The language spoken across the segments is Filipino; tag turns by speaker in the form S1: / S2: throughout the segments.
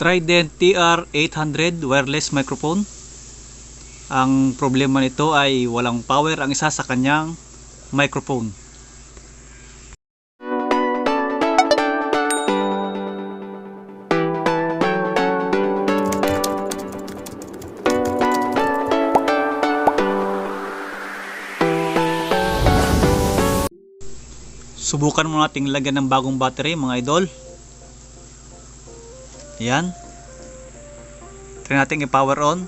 S1: Trident TR800 wireless microphone. Ang problema nito ay walang power ang isa sa kanyang microphone. Subukan mo nating lagyan ng bagong battery mga idol. Yan. Try natin i-power on.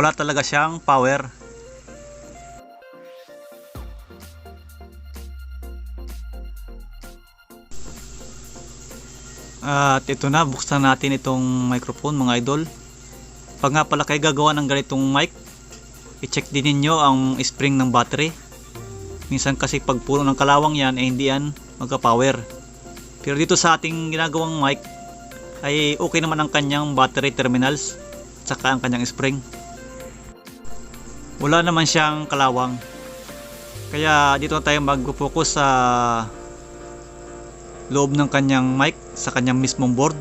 S1: Wala talaga siyang power. At ito na, buksan natin itong microphone mga idol. Pag nga pala kayo gagawa ng ganitong mic, i-check din ninyo ang spring ng battery. Minsan kasi pag puro ng kalawang yan, eh hindi yan magka-power. Pero dito sa ating ginagawang mic, ay okay naman ang kanyang battery terminals at saka ang kanyang spring. Wala naman siyang kalawang. Kaya dito tayo mag-focus sa loob ng kanyang mic sa kanyang mismong board.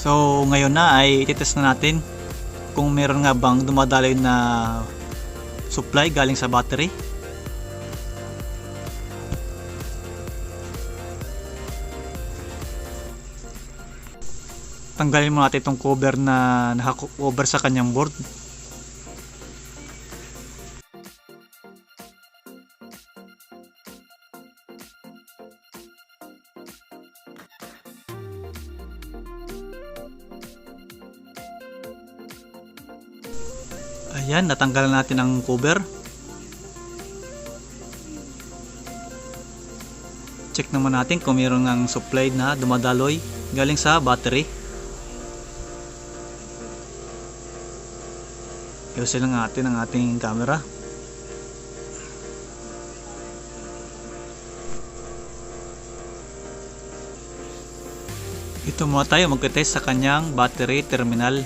S1: So ngayon na ay titest na natin kung meron nga bang dumadaloy na supply galing sa battery. Tanggalin mo natin itong cover na naka-cover sa kanyang board. Ayan, natanggalan natin ang cover. Check naman natin kung mayroon ng supply na dumadaloy galing sa battery. Ayusin lang natin ang ating camera. Ito muna tayo magte-test sa kanyang battery terminal.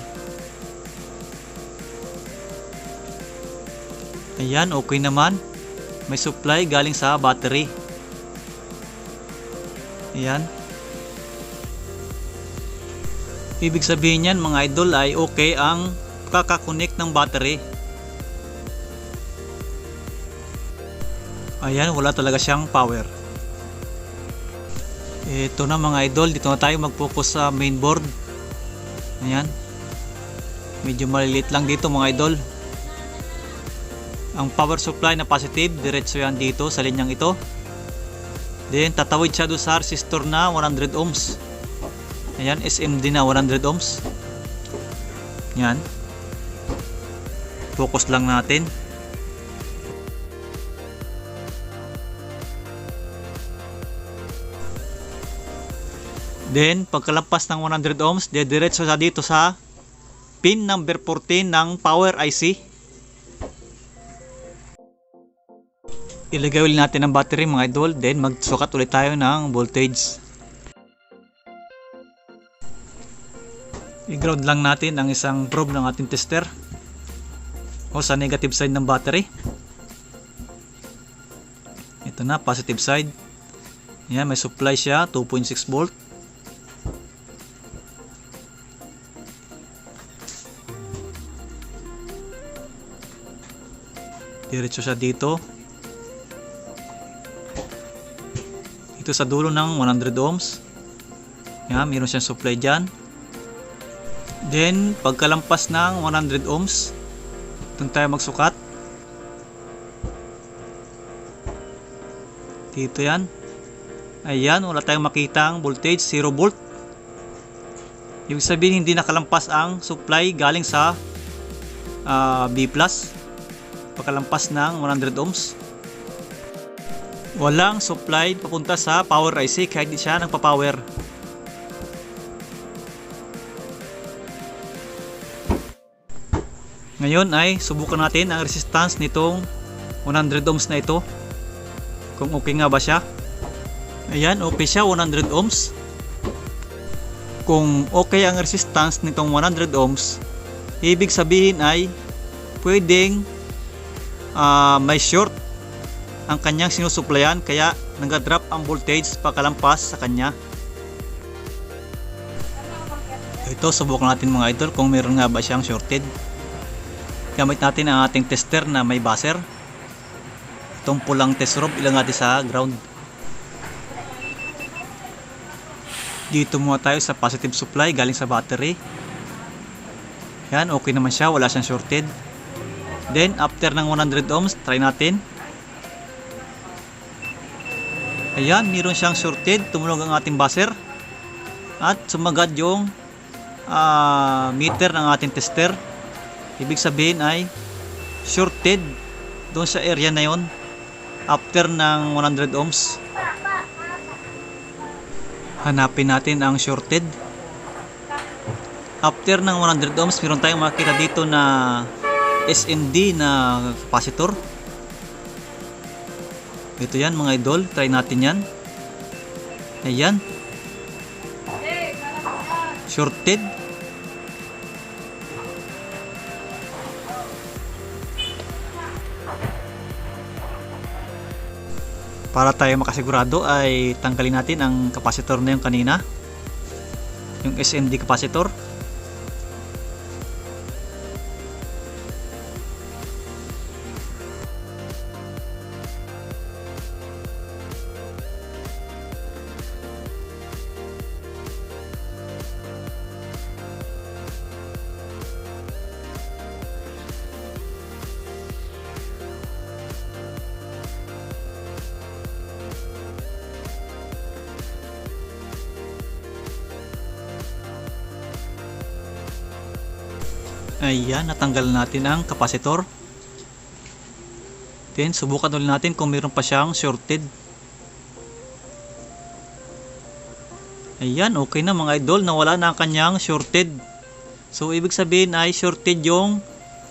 S1: Ayan, okay naman. May supply galing sa battery. Ayan. Ibig sabihin yan mga idol ay okay ang kakakonek ng battery. Ayan, wala talaga siyang power. Ito na mga idol, dito na tayo mag-focus sa mainboard. Ayan. Medyo maliliit lang dito mga idol. Ang power supply na positive, diretso yan dito sa linyang ito. Then tatawid siya doon sa resistor na 100 ohms. Ayan, SMD na 100 ohms. Yan. Focus lang natin. Then, pagkalampas ng 100 ohms, diretso sa dito sa pin number 14 ng power IC. Ilagay ulit natin ang battery mga idol, then magsukat ulit tayo ng voltage. I-ground lang natin ang isang probe ng ating tester o sa negative side ng battery. Ito na, positive side. Yan, may supply siya, 2.6 volt. Diretso siya dito. Ito sa dulo ng 100 ohms. Yan, meron siyang supply dyan. Then, pagkalampas ng 100 ohms, doon tayo magsukat. Dito yan. Ayan, wala tayong makita ang voltage, 0 volt. Ibig sabihin hindi nakalampas ang supply galing sa ah, B+, pagkalampas ng 100 ohms. Walang supply papunta sa power IC kahit di siya nagpa-power. Ngayon ay subukan natin ang resistance nitong 100 ohms na ito. Kung okay nga ba siya. Ayan, okay siya 100 ohms. Kung okay ang resistance nitong 100 ohms, ibig sabihin ay pwedeng ah, may short ang kanyang sinusuplayan kaya nag-drop ang voltage pagkalampas sa kanya. Ito, subukan natin mga idol kung meron nga ba siyang shorted. Gamit natin ang ating tester na may buzzer. Itong pulang test rope ilang natin sa ground. Dito muna tayo sa positive supply galing sa battery. Yan, okay naman siya, wala siyang shorted. Then, after ng 100 ohms, try natin. Ayan, meron siyang shorted, tumunog ang ating buzzer. At sumagad yung ah, meter ng ating tester. Ibig sabihin ay shorted doon sa area na yon after ng 100 ohms. Hanapin natin ang shorted. After ng 100 ohms, meron tayong makita dito na SMD na capacitor. Ito yan mga idol, try natin yan. Ayan. Shorted. Para tayo makasigurado ay tanggalin natin ang capacitor na yung kanina. Yung SMD capacitor. Ayan, natanggal natin ang capacitor. Then, subukan ulit natin kung meron pa siyang shorted. Ayan, okay na mga idol, nawala na ang kanyang shorted. So, ibig sabihin ay shorted yung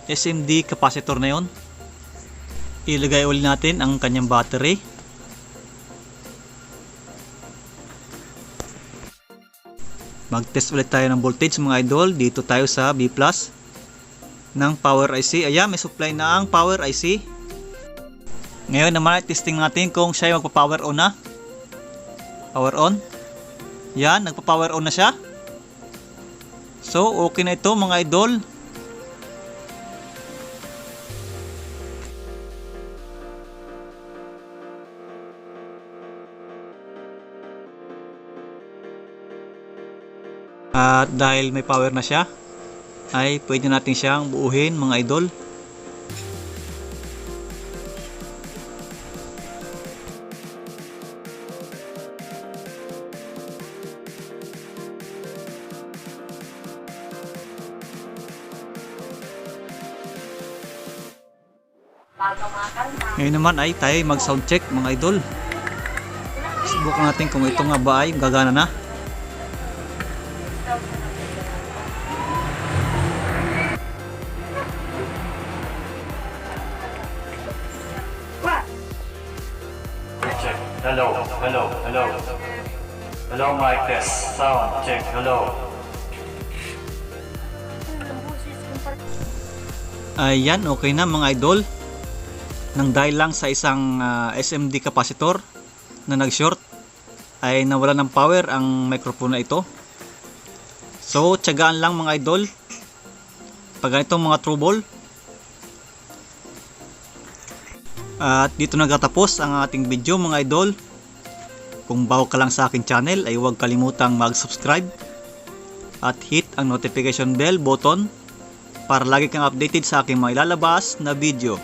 S1: SMD capacitor na yon. Ilagay ulit natin ang kanyang battery. Mag-test ulit tayo ng voltage mga idol. Dito tayo sa B+. Ng power IC. Ayan, may supply na ang power IC. Ngayon naman, testing natin kung siya ay magpa-power on na. Power on. Yan, nagpa-power on na siya. So, okay na ito mga idol. At dahil may power na siya, ay pwede natin siyang buuhin mga idol. Ngayon naman ay tayo mag sound check mga idol. Subukan natin kung ito nga ba ay gagana na.
S2: Hello, hello, hello. Hello, mic test. Sound check. Hello.
S1: Ayan, okay na mga idol. Nang dahil lang sa isang ah, SMD capacitor na nag-short ay nawala ng power ang microphone na ito. So, tiyagaan lang mga idol. Pag ganitong mga trouble. At dito nagtatapos ang ating video mga idol. Kung bago ka lang sa akin channel ay huwag kalimutang mag-subscribe at hit ang notification bell button para lagi kang updated sa aking mga ilalabas na video.